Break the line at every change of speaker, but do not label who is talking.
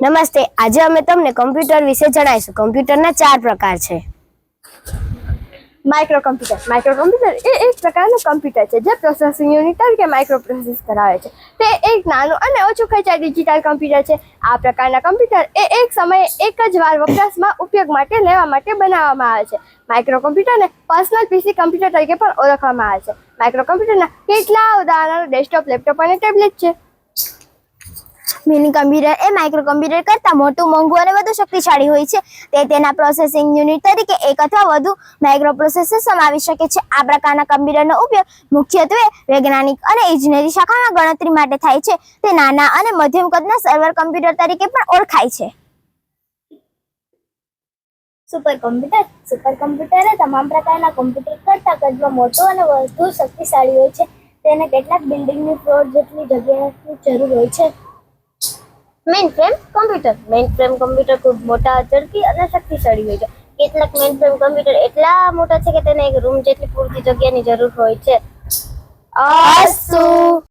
નમસ્તે, આજે અમે તમને કમ્પ્યુટર વિશે જણાવીશું. કમ્પ્યુટરના ચાર પ્રકાર છે.
માઇક્રો કમ્પ્યુટર માઇક્રો કમ્પ્યુટર એ એક પ્રકારનું કમ્પ્યુટર છે, જે પ્રોસેસિંગ યુનિટ તરીકે માઇક્રો પ્રોસેસ ધરાવે છે. તે એક નાનું અને ઓછું ખેંચાય ડિજિટલ કમ્પ્યુટર છે. આ પ્રકારના કમ્પ્યુટર એ એક સમયે એક જ વાર વપરાશમાં ઉપયોગ માટે, લેવા માટે બનાવવામાં આવે છે. માઇક્રો કમ્પ્યુટરને પર્સનલ પીસી કમ્પ્યુટર તરીકે પણ ઓળખવામાં આવે છે. માઇક્રો કમ્પ્યુટરના કેટલા ઉદાહરણો ડેસ્કટોપ લેપટોપ અને ટેબ્લેટ છે.
મિની કમ્પ્યુટર એ માઇક્રો કમ્પ્યુટર કરતાં મોટું, મોંઘું અને વધુ શક્તિશાળી હોય છે. તે તેના પ્રોસેસિંગ યુનિટ તરીકે એક અથવા વધુ માઇક્રો પ્રોસેસર સમાવી શકે છે. આ પ્રકારના કમ્પ્યુટરનો ઉપયોગ મુખ્યત્વે વૈજ્ઞાનિક અને ઇજનેરી શાખામાં ગણતરી માટે થાય છે. તે નાના અને મધ્યમ કદના સર્વર કમ્પ્યુટર તરીકે પણ ઓળખાય છે.
સુપર કમ્પ્યુટર સુપર કમ્પ્યુટર એ તમામ પ્રકારના કોમ્પ્યુટર કરતાં કદમાં મોટો અને વધુ શક્તિશાળી હોય છે. તેને કેટલાક બિલ્ડિંગની ફ્લોર જેટલી જગ્યાની જરૂર હોય છે.
Mainframe computer mainframe computer ખૂબ મોટા ઝડપી અને શક્તિશાળી હોય છે. કેટલાક મેઇન ફ્રેમ કમ્પ્યુટર એટલા મોટા છે કે તેને એક રૂમ જેટલી પૂરતી જગ્યાની જરૂર હોય છે.
અસ્તુ!